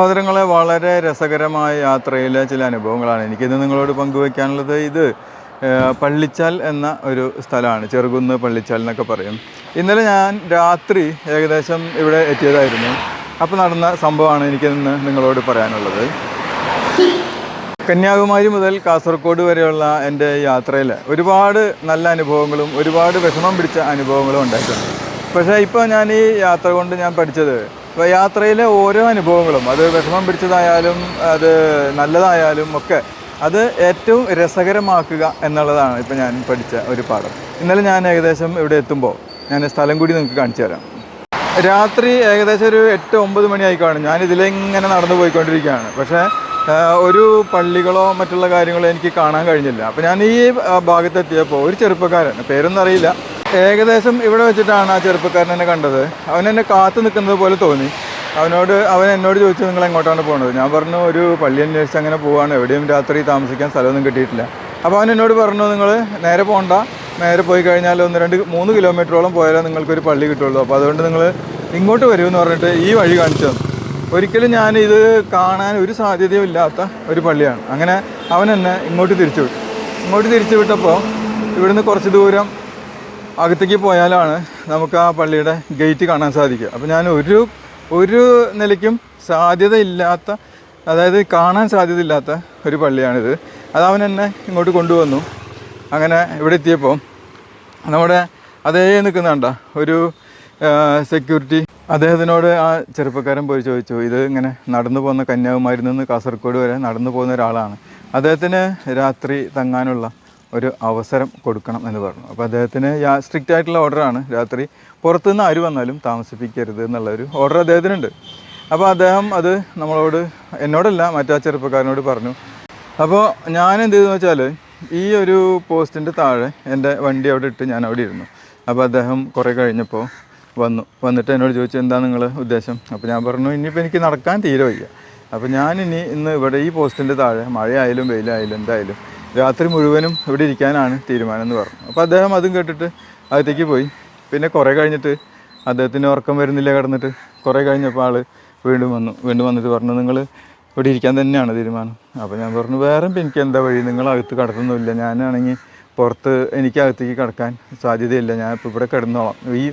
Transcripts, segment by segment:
സഹോദരങ്ങളെ വളരെ രസകരമായ യാത്രയിലെ ചില അനുഭവങ്ങളാണ്. എനിക്കിത് നിങ്ങളോട് പങ്കുവയ്ക്കാനുള്ളത് ഇത് പള്ളിച്ചാൽ എന്ന ഒരു സ്ഥലമാണ്. ചെറുകുന്ന് പള്ളിച്ചാൽ എന്നൊക്കെ പറയും. ഇന്നലെ ഞാൻ രാത്രി ഏകദേശം ഇവിടെ എത്തിയതായിരുന്നു. അപ്പോൾ നടന്ന സംഭവമാണ് എനിക്കിന്ന് നിങ്ങളോട് പറയാനുള്ളത്. കന്യാകുമാരി മുതൽ കാസർഗോഡ് വരെയുള്ള എന്റെ യാത്രയിൽ ഒരുപാട് നല്ല അനുഭവങ്ങളും ഒരുപാട് വിഷമം പിടിച്ച അനുഭവങ്ങളും ഉണ്ടായിട്ടുണ്ട്. പക്ഷേ ഇപ്പോൾ ഞാൻ ഈ യാത്ര കൊണ്ട് ഞാൻ പഠിച്ചത് യാത്രയിലെ ഓരോ അനുഭവങ്ങളും അത് വിഷമം പിടിച്ചതായാലും അത് നല്ലതായാലും ഒക്കെ അത് ഏറ്റവും രസകരമാക്കുക എന്നുള്ളതാണ് ഇപ്പോൾ ഞാൻ പഠിച്ച ഒരു പാഠം. ഇന്നലെ ഞാൻ ഏകദേശം ഇവിടെ എത്തുമ്പോൾ ഞാൻ സ്ഥലം കൂടി നിങ്ങൾക്ക് കാണിച്ചു തരാം. രാത്രി ഏകദേശം ഒരു എട്ട് ഒമ്പത് മണിയായി കാണും. ഞാൻ ഇതിലിങ്ങനെ നടന്നു പോയിക്കൊണ്ടിരിക്കുകയാണ്. പക്ഷേ ഒരു പള്ളികളോ മറ്റുള്ള കാര്യങ്ങളോ എനിക്ക് കാണാൻ കഴിഞ്ഞില്ല. അപ്പോൾ ഞാൻ ഈ ഭാഗത്തെത്തിയപ്പോൾ ഒരു ചെറുപ്പക്കാരൻ പേരൊന്നും അറിയില്ല ഏകദേശം ഇവിടെ വെച്ചിട്ടാണ് ആ ചെറുപ്പക്കാരൻ എന്നെ കണ്ടത്. അവൻ എന്നെ കാത്തു നിൽക്കുന്നത് പോലെ തോന്നി. അവനോട് അവൻ എന്നോട് ചോദിച്ചു നിങ്ങൾ എങ്ങോട്ടാണ് പോകുന്നത് ഞാൻ പറഞ്ഞു ഒരു പള്ളി അന്വേഷിച്ച് അങ്ങനെ പോവാണ്. എവിടെയും രാത്രി താമസിക്കാൻ സ്ഥലമൊന്നും കിട്ടിയിട്ടില്ല. അപ്പോൾ അവൻ എന്നോട് പറഞ്ഞു നിങ്ങൾ നേരെ പോകണ്ട നേരെ പോയി കഴിഞ്ഞാൽ ഒന്ന് രണ്ട് മൂന്ന് കിലോമീറ്ററോളം പോയാലേ നിങ്ങൾക്കൊരു പള്ളി കിട്ടുള്ളൂ. അപ്പോൾ അതുകൊണ്ട് നിങ്ങൾ ഇങ്ങോട്ട് വരുമെന്ന് പറഞ്ഞിട്ട് ഈ വഴി കാണിച്ചു തന്നു. ഒരിക്കലും ഞാൻ ഇത് കാണാൻ ഒരു സാധ്യതയും ഇല്ലാത്ത ഒരു പള്ളിയാണ്. അങ്ങനെ അവൻ എന്നെ ഇങ്ങോട്ട് തിരിച്ചു വിട്ടു. ഇങ്ങോട്ട് തിരിച്ചു വിട്ടപ്പോൾ ഇവിടുന്ന് കുറച്ച് ദൂരം അകത്തേക്ക് പോയാലാണ് നമുക്ക് ആ പള്ളിയുടെ ഗേറ്റ് കാണാൻ സാധിക്കുക. അപ്പോൾ ഞാൻ ഒരു ഒരു നിലയ്ക്കും സാധ്യതയില്ലാത്ത അതായത് കാണാൻ സാധ്യതയില്ലാത്ത ഒരു പള്ളിയാണിത്. അത് അവൻ എന്നെ ഇങ്ങോട്ട് കൊണ്ടുവന്നു. അങ്ങനെ ഇവിടെ എത്തിയപ്പോൾ നമ്മുടെ അതേ നിൽക്കുന്നുണ്ട ഒരു സെക്യൂരിറ്റി അദ്ദേഹത്തിനോട് ആ ചെറുപ്പക്കാരൻ പോയി ചോദിച്ചു ഇത് ഇങ്ങനെ നടന്നു പോകുന്ന കന്യാകുമാരിയിൽ നിന്ന് കാസർഗോഡ് വരെ നടന്നു പോകുന്ന ഒരാളാണ്. അദ്ദേഹത്തിന് രാത്രി തങ്ങാനുള്ള ഒരു അവസരം കൊടുക്കണം എന്ന് പറഞ്ഞു. അപ്പോൾ അദ്ദേഹത്തിന് സ്ട്രിക്റ്റ് ആയിട്ടുള്ള ഓർഡറാണ് രാത്രി പുറത്തുനിന്ന് ആര് വന്നാലും താമസിപ്പിക്കരുത് എന്നുള്ളൊരു ഓർഡർ അദ്ദേഹത്തിനുണ്ട്. അപ്പോൾ അദ്ദേഹം അത് നമ്മളോട് എന്നോടല്ല മറ്റാ ചെറുപ്പക്കാരനോട് പറഞ്ഞു. അപ്പോൾ ഞാൻ എന്ത് ചെയ്തെന്ന് വെച്ചാൽ ഈ ഒരു പോസ്റ്റിന്റെ താഴെ എന്റെ വണ്ടി അവിടെ ഇട്ട് ഞാൻ അവിടെ ഇരുന്നു. അപ്പോൾ അദ്ദേഹം കുറേ കഴിഞ്ഞപ്പോൾ വന്നു. വന്നിട്ട് എന്നോട് ചോദിച്ചു എന്താ നിങ്ങൾ ഉദ്ദേശം? അപ്പോൾ ഞാൻ പറഞ്ഞു ഇനിയിപ്പോൾ എനിക്ക് നടക്കാൻ തീരെ വയ്യ. അപ്പോൾ ഞാൻ ഇനി ഇന്ന് ഇവിടെ ഈ പോസ്റ്റിന്റെ താഴെ മഴയായാലും വെയിലായാലും എന്തായാലും രാത്രി മുഴുവനും ഇവിടെ ഇരിക്കാനാണ് തീരുമാനം എന്ന് പറഞ്ഞു. അപ്പോൾ അദ്ദേഹം അതും കേട്ടിട്ട് അകത്തേക്ക് പോയി. പിന്നെ കുറേ കഴിഞ്ഞിട്ട് അദ്ദേഹത്തിന് ഉറക്കം വരുന്നില്ല കിടന്നിട്ട് കുറേ കഴിഞ്ഞപ്പോൾ ആൾ വീണ്ടും വന്നു. വീണ്ടും വന്നിട്ട് പറഞ്ഞു നിങ്ങൾ ഇവിടെ ഇരിക്കാൻ തന്നെയാണ് തീരുമാനം. അപ്പോൾ ഞാൻ പറഞ്ഞു വേറെ എനിക്ക് എന്താ വഴി? നിങ്ങൾ അകത്ത് കിടത്തുന്നില്ല ഞാനാണെങ്കിൽ പുറത്ത് എനിക്ക് അകത്തേക്ക് കിടക്കാൻ സാധ്യതയില്ല. ഞാൻ ഇപ്പോൾ ഇവിടെ കിടന്നോളാം. ഈ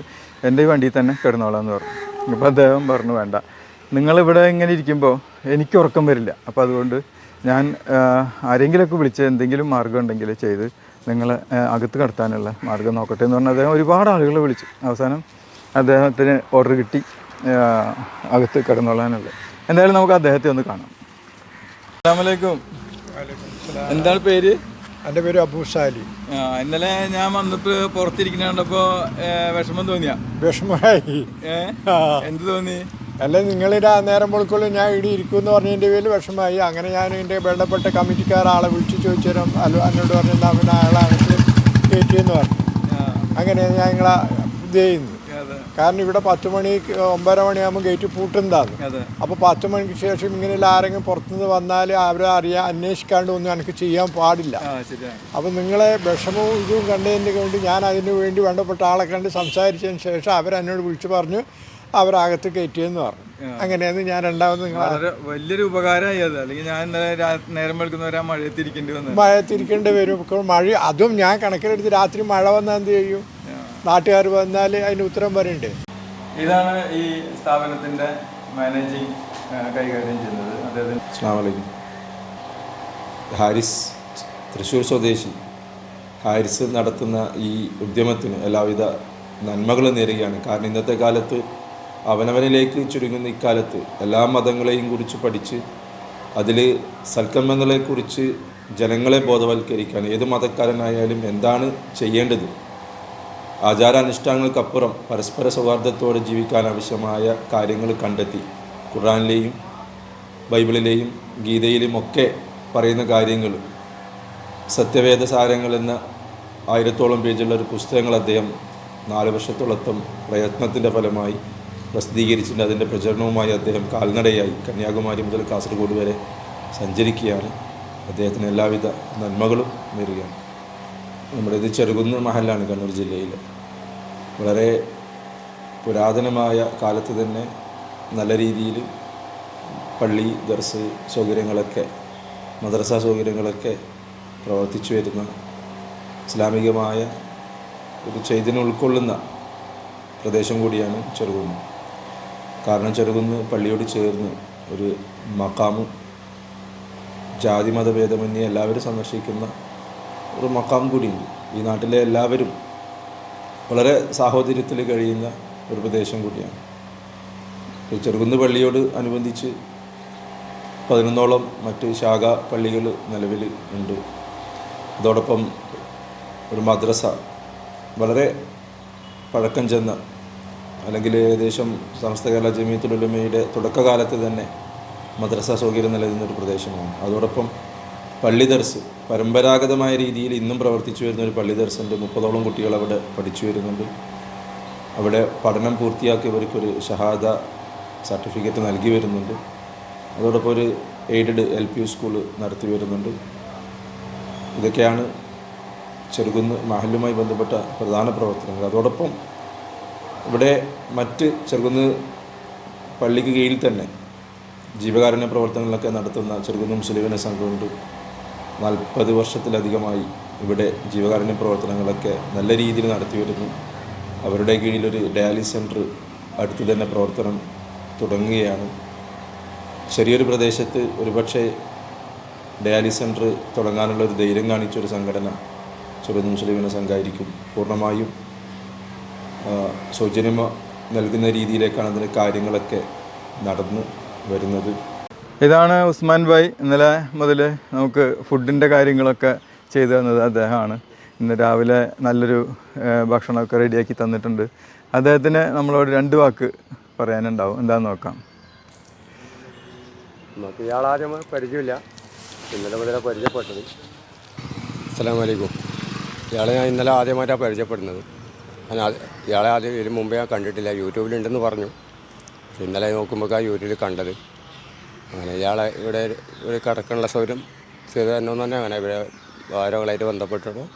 എന്റെ വണ്ടിയിൽ തന്നെ കിടന്നോളാം എന്ന് പറഞ്ഞു. അപ്പോൾ അദ്ദേഹം പറഞ്ഞു വേണ്ട. നിങ്ങളിവിടെ ഇങ്ങനെ ഇരിക്കുമ്പോൾ എനിക്ക് ഉറക്കം വരില്ല. അപ്പോൾ അതുകൊണ്ട് ഞാൻ ആരെങ്കിലുമൊക്കെ വിളിച്ച് എന്തെങ്കിലും മാർഗം ഉണ്ടെങ്കിൽ ചെയ്ത് നിങ്ങളെ അകത്ത് കടത്താനുള്ള മാർഗം നോക്കട്ടെ എന്ന് പറഞ്ഞാൽ അദ്ദേഹം ഒരുപാട് ആളുകളെ വിളിച്ചു. അവസാനം അദ്ദേഹത്തിന് ഓർഡർ കിട്ടി അകത്ത് കിടന്നോളാനുള്ള എന്തായാലും നമുക്ക് അദ്ദേഹത്തെ ഒന്ന് കാണാം. അസ്സാമലൈക്കും എന്താണ് പേര്? എന്റെ പേര് അബൂ സാലി. ആ, ഇന്നലെ ഞാൻ വന്നിട്ട് പുറത്തിരിക്കുന്ന കണ്ടപ്പോൾ വിഷമം തോന്നിയാ? വിഷമമായി. ഏ? എന്ത് തോന്നി? അല്ല നിങ്ങളിത് ആ നേരം മുഴുക്കുള്ളിൽ ഞാൻ ഇവിടെ ഇരിക്കുമെന്ന് പറഞ്ഞതിന്റെ പേരിൽ വിഷമമായി. അങ്ങനെ ഞാൻ എന്റെ ബന്ധപ്പെട്ട കമ്മിറ്റിക്കാർ ആളെ വിളിച്ച് ചോദിച്ചാലും അല്ല എന്നോട് പറഞ്ഞു എന്നാൽ പിന്നെ കയറ്റി കയറ്റിയെന്ന് പറഞ്ഞു. അങ്ങനെ ഞാൻ നിങ്ങളെ ഇത് ചെയ്യുന്നു. കാരണം ഇവിടെ പത്ത് മണി ഒമ്പര മണിയാകുമ്പോൾ ഗേറ്റ് പൂട്ടുന്നതാണ്. അപ്പോൾ പത്ത് മണിക്ക് ശേഷം ഇങ്ങനെയുള്ള ആരെങ്കിലും പുറത്തുനിന്ന് വന്നാൽ അവരെ അറിയാൻ അന്വേഷിക്കാണ്ട് ഒന്നും എനിക്ക് ചെയ്യാൻ പാടില്ല. അപ്പോൾ നിങ്ങളെ വിഷമവും ഇതും കണ്ടതിന്റെ കൊണ്ട് ഞാൻ അതിന് വേണ്ടി വേണ്ടപ്പെട്ട ആളെ കണ്ട് സംസാരിച്ചതിന് ശേഷം അവരെന്നോട് വിളിച്ചു പറഞ്ഞു അവരകത്ത് കയറ്റിയെന്ന് പറഞ്ഞു. അങ്ങനെയാണ് ഞാൻ രണ്ടാമത് നിങ്ങൾ വളരെ വലിയൊരു ഉപകാരമായി അത്. അല്ലെങ്കിൽ ഞാൻ നേരം വെളുക്കുന്നവരാ മഴയത്തിരിക്കേണ്ടി വന്നു മഴ തിരിക്കേണ്ടി വരും. ഇപ്പോൾ മഴ അതും ഞാൻ കണക്കിലെടുത്ത് രാത്രി മഴ വന്നാൽ എന്ത് ചെയ്യും? നാട്ടുകാർ വന്നാൽ അതിന് ഉത്തരം പറയണ്ടേ? ഇതാണ് ഈ സ്ഥാപനത്തിന്റെ മാനേജിങ് കൈകാര്യം ചെയ്യുന്നത്. വലൈക്കും ഹാരിസ് തൃശ്ശൂർ സ്വദേശി. ഹാരിസ് നടത്തുന്ന ഈ ഉദ്യമത്തിന് എല്ലാവിധ നന്മകളും നേരുകയാണ്. കാരണം ഇന്നത്തെ കാലത്ത് അവനവനിലേക്ക് ചുരുങ്ങുന്ന ഇക്കാലത്ത് എല്ലാ മതങ്ങളെയും കുറിച്ച് പഠിച്ച് അതിൽ സൽക്കർമ്മങ്ങളെക്കുറിച്ച് ജനങ്ങളെ ബോധവൽക്കരിക്കാൻ ഏത് മതക്കാരനായാലും എന്താണ് ചെയ്യേണ്ടത്? ആചാരാനുഷ്ഠാനങ്ങൾക്കപ്പുറം പരസ്പര സൗഹാർദ്ദത്തോടെ ജീവിക്കാൻ ആവശ്യമായ കാര്യങ്ങൾ കണ്ടെത്തി. ഖുറാനിലെയും ബൈബിളിലെയും ഗീതയിലും ഒക്കെ പറയുന്ന കാര്യങ്ങൾ. സത്യവേദ സാരങ്ങൾ എന്ന ആയിരത്തോളം പേജുള്ള ഒരു പുസ്തകങ്ങൾ അദ്ദേഹം നാല് വർഷത്തോളത്തും പ്രയത്നത്തിന്റെ ഫലമായി പ്രസിദ്ധീകരിച്ചിട്ടുണ്ട് അതിന്റെ പ്രചരണവുമായി അദ്ദേഹം കാൽനടയായി കന്യാകുമാരി മുതൽ കാസർഗോഡ് വരെ സഞ്ചരിക്കുകയാണ്. അദ്ദേഹത്തിന് എല്ലാവിധ നന്മകളും നേരുകയാണ്. നമ്മുടെ ഇത് ചെറുകുന്ന് മഹലാണ് കണ്ണൂർ ജില്ലയിൽ. വളരെ പുരാതനമായ കാലത്ത് തന്നെ നല്ല രീതിയിൽ പള്ളി ദർസ് സൗകര്യങ്ങളൊക്കെ മദ്രസ സൗകര്യങ്ങളൊക്കെ പ്രവർത്തിച്ചു വരുന്ന ഇസ്ലാമികമായ ഒരു ചൈതന്യം ഉൾക്കൊള്ളുന്ന പ്രദേശം കൂടിയാണ് ചെറുകുന്ന്. കാരണം ചെറുകുന്ന് പള്ളിയോട് ചേർന്ന് ഒരു മക്കാമും ജാതി മതഭേദമന്യേ എല്ലാവരും സന്ദർശിക്കുന്ന ഒരു മക്കാം കൂടിയുണ്ട്. ഈ നാട്ടിലെ എല്ലാവരും വളരെ സാഹോദര്യത്തിൽ കഴിയുന്ന ഒരു പ്രദേശം കൂടിയാണ്. ചെറുകുന്ന് പള്ളിയോട് അനുബന്ധിച്ച് പതിനൊന്നോളം മറ്റ് ശാഖ പള്ളികൾ നിലവിൽ ഉണ്ട്. അതോടൊപ്പം ഒരു മദ്രസ വളരെ പഴക്കം ചെന്ന അല്ലെങ്കിൽ ഏകദേശം സമസ്ത കേരള ജമീയത്തുലുലമയുടെ തുടക്കകാലത്ത് തന്നെ മദ്രസ സൗകര്യം ഒരു പ്രദേശമാണ്. അതോടൊപ്പം പള്ളി ദർസ് പരമ്പരാഗതമായ രീതിയിൽ ഇന്നും പ്രവർത്തിച്ചു വരുന്ന ഒരു പള്ളി ദർസുണ്ട്. മുപ്പതോളം കുട്ടികൾ അവിടെ പഠിച്ചു വരുന്നുണ്ട്. അവിടെ പഠനം പൂർത്തിയാക്കിയവർക്കൊരു ഷഹാദ സർട്ടിഫിക്കറ്റ് നൽകി വരുന്നുണ്ട്. അതോടൊപ്പം ഒരു എയ്ഡഡ് എൽ പി സ്കൂൾ നടത്തി വരുന്നുണ്ട്. ഇതൊക്കെയാണ് ചെറുകുന്ന് മഹലുമായി ബന്ധപ്പെട്ട പ്രധാന പ്രവർത്തനങ്ങൾ. അതോടൊപ്പം ഇവിടെ മറ്റ് ചെറുകുന്ന് പള്ളിക്ക് കീഴിൽ തന്നെ ജീവകാരുണ്യ പ്രവർത്തനങ്ങളൊക്കെ നടത്തുന്ന ചെറുകുന്ന് മുസ്ലിമിനെ സംഘമുണ്ട് നാൽപ്പത് വർഷത്തിലധികമായി ഇവിടെ ജീവകാരുണ്യ പ്രവർത്തനങ്ങളൊക്കെ നല്ല രീതിയിൽ നടത്തി വരുന്നു. അവരുടെ കീഴിലൊരു ഡയാലിസ് സെന്റർ അടുത്ത് തന്നെ പ്രവർത്തനം തുടങ്ങുകയാണ്. ചെറിയൊരു പ്രദേശത്ത് ഒരുപക്ഷെ ഡയാലിസ് സെന്റർ തുടങ്ങാനുള്ള ഒരു ധൈര്യം കാണിച്ച ഒരു സംഘടന ചെറുകുന്ന് മുസ്ലിമിനെ സംഘമായിരിക്കും പൂർണമായും സൗജന്യം നൽകുന്ന രീതിയിലേക്കാണ് അതിന്റെ കാര്യങ്ങളൊക്കെ നടന്നു വരുന്നത്. ഇതാണ് ഉസ്മാൻ ഭായ് ഇന്നലെ മുതൽ നമുക്ക് ഫുഡിന്റെ കാര്യങ്ങളൊക്കെ ചെയ്തു തന്നത് അദ്ദേഹമാണ്. ഇന്ന് രാവിലെ നല്ലൊരു ഭക്ഷണമൊക്കെ റെഡിയാക്കി തന്നിട്ടുണ്ട്. അദ്ദേഹത്തിന് നമ്മളോട് രണ്ട് വാക്ക് പറയാനുണ്ടാവും. എന്താണെന്ന് നോക്കാം. നമുക്ക് ഇയാളാദ്യം പരിചയമില്ല. ഇന്നലെ മുതലെ പരിചയപ്പെട്ടത്. അസ്സലാമു അലൈക്കും. ഇയാളെ ഞാൻ ഇന്നലെ ആദ്യമായിട്ടാണ് പരിചയപ്പെടുന്നത്. ഇയാളെ ആദ്യം ഇതിന് മുമ്പേ ഞാൻ കണ്ടിട്ടില്ല. യൂട്യൂബിലുണ്ടെന്ന് പറഞ്ഞു. പക്ഷെ ഇന്നലെ നോക്കുമ്പോഴേക്കാണ് യൂട്യൂബിൽ കണ്ടത്. അങ്ങനെ ഇയാളെ ഇവിടെ ഇവിടെ കിടക്കാനുള്ള സൗകര്യം ചെയ്ത് തരണമെന്ന് തന്നെ അങ്ങനെ ഇവിടെ ആരോകളായിട്ട് ബന്ധപ്പെട്ടപ്പോൾ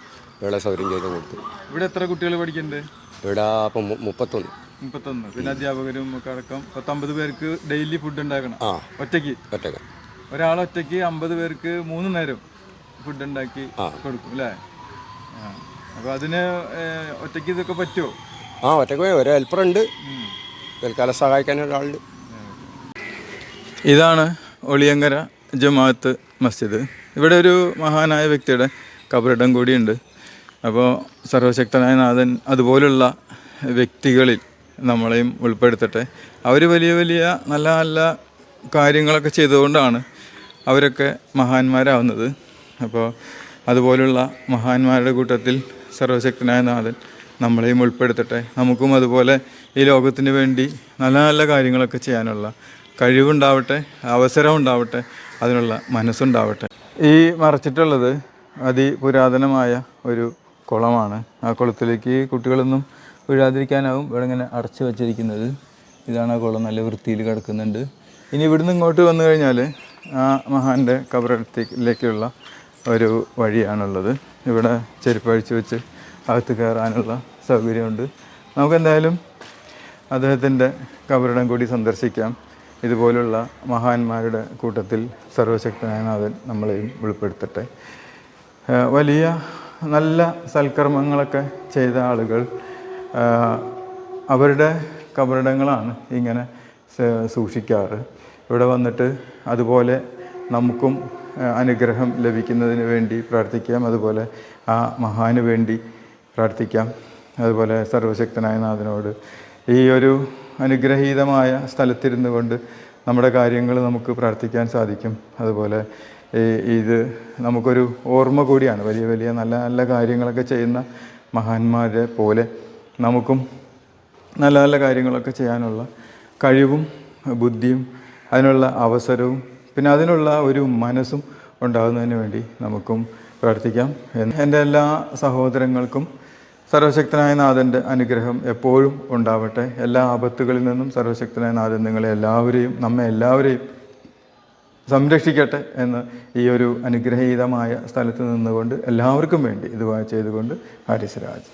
ഇവിടെ സൗകര്യം ചെയ്ത് കൊടുത്തു. ഇവിടെ എത്ര കുട്ടികൾ പഠിക്കുന്നുണ്ട് ഇവിടെ അപ്പം മുപ്പത്തൊന്ന്. മുപ്പത്തൊന്ന്. പിന്നെ അധ്യാപകരും ഒക്കെ അടക്കം പത്തമ്പത് പേർക്ക് ഡെയിലി ഫുഡ് ഉണ്ടാക്കണം. ആ ഒറ്റയ്ക്ക്? ഒറ്റയ്ക്ക് ഒരാൾ ഒറ്റയ്ക്ക് അമ്പത് പേർക്ക് മൂന്ന് നേരം ഫുഡ് ഉണ്ടാക്കി കൊടുക്കും അല്ലേ? ആ. അപ്പോൾ അതിന് ഒറ്റയ്ക്ക് ഇതൊക്കെ പറ്റുമോ ആ ഒറ്റയ്ക്ക് പോയി. ഒരു ഹെൽപ്പറുണ്ട്. തൽക്കാലം സഹായിക്കാൻ ഒരാളുണ്ട്. ഇതാണ് ഒളിയങ്കര ജമാഅത്ത് മസ്ജിദ്. ഇവിടെ ഒരു മഹാനായ വ്യക്തിയുടെ കബറിടം കൂടിയുണ്ട്. അപ്പോൾ സർവശക്തനായ നാഥൻ അതുപോലുള്ള വ്യക്തികളിൽ നമ്മളെയും ഉൾപ്പെടുത്തട്ടെ. അവർ വലിയ വലിയ നല്ല നല്ല കാര്യങ്ങളൊക്കെ ചെയ്തുകൊണ്ടാണ് അവരൊക്കെ മഹാന്മാരാവുന്നത്. അപ്പോൾ അതുപോലുള്ള മഹാന്മാരുടെ കൂട്ടത്തിൽ സർവശക്തനായ നാഥൻ നമ്മളെയും ഉൾപ്പെടുത്തട്ടെ. നമുക്കും അതുപോലെ ഈ ലോകത്തിന് വേണ്ടി നല്ല നല്ല കാര്യങ്ങളൊക്കെ ചെയ്യാനുള്ള കഴിവുണ്ടാവട്ടെ അവസരം ഉണ്ടാവട്ടെ അതിനുള്ള മനസ്സുണ്ടാവട്ടെ. ഈ മറച്ചിട്ടുള്ളത് അതിപുരാതനമായ ഒരു കുളമാണ്. ആ കുളത്തിലേക്ക് കുട്ടികളൊന്നും വീഴാതിരിക്കാനാവും. ഇവിടെ ഇങ്ങനെ അടച്ചു വച്ചിരിക്കുന്നത്. ഇതാണ് ആ കുളം നല്ല വൃത്തിയിൽ കിടക്കുന്നുണ്ട്. ഇനി ഇവിടുന്ന് ഇങ്ങോട്ട് വന്നു കഴിഞ്ഞാൽ ആ മഹാന്റെ കബറടത്തേക്കിലേക്കുള്ള ഒരു വഴിയാണുള്ളത്. ഇവിടെ ചെരുപ്പ് അഴിച്ച് വെച്ച് അകത്ത് കയറാനുള്ള സൗകര്യമുണ്ട്. നമുക്കെന്തായാലും അദ്ദേഹത്തിന്റെ കബറിടം കൂടി സന്ദർശിക്കാം. ഇതുപോലുള്ള മഹാന്മാരുടെ കൂട്ടത്തിൽ സർവശക്തനായ നാഥൻ നമ്മളെയും ഉൾപ്പെടുത്തട്ടെ. വലിയ നല്ല സൽക്കർമ്മങ്ങളൊക്കെ ചെയ്ത ആളുകൾ അവരുടെ കബറിടങ്ങളാണ് ഇങ്ങനെ സൂക്ഷിക്കാറ്. ഇവിടെ വന്നിട്ട് അതുപോലെ നമുക്കും അനുഗ്രഹം ലഭിക്കുന്നതിന് വേണ്ടി പ്രാർത്ഥിക്കാം. അതുപോലെ ആ മഹാന് വേണ്ടി പ്രാർത്ഥിക്കാം. അതുപോലെ സർവശക്തനായ നാഥനോട് ഈ ഒരു അനുഗ്രഹീതമായ സ്ഥലത്തിരുന്നു കൊണ്ട് നമ്മുടെ കാര്യങ്ങൾ നമുക്ക് പ്രാർത്ഥിക്കാൻ സാധിക്കും. അതുപോലെ ഇത് നമുക്കൊരു ഓർമ്മ കൂടിയാണ്. വലിയ വലിയ നല്ല നല്ല കാര്യങ്ങളൊക്കെ ചെയ്യുന്ന മഹാന്മാരെ പോലെ നമുക്കും നല്ല നല്ല കാര്യങ്ങളൊക്കെ ചെയ്യാനുള്ള കഴിവും ബുദ്ധിയും അതിനുള്ള അവസരവും പിന്നെ അതിനുള്ള ഒരു മനസ്സും ഉണ്ടാകുന്നതിന് വേണ്ടി നമുക്കും പ്രാർത്ഥിക്കാം. എന്റെ എല്ലാ സഹോദരങ്ങൾക്കും സർവശക്തനായ നാഥന്റെ അനുഗ്രഹം എപ്പോഴും ഉണ്ടാവട്ടെ. എല്ലാ ആപത്തുകളിൽ നിന്നും സർവശക്തനായ നാഥൻ നിങ്ങളെ എല്ലാവരെയും നമ്മെ എല്ലാവരെയും സംരക്ഷിക്കട്ടെ എന്ന് ഈ ഒരു അനുഗ്രഹീതമായ സ്ഥലത്ത് നിന്നുകൊണ്ട് എല്ലാവർക്കും വേണ്ടി ഇത് ചെയ്തുകൊണ്ട് ഹാരിസ് രാജ്.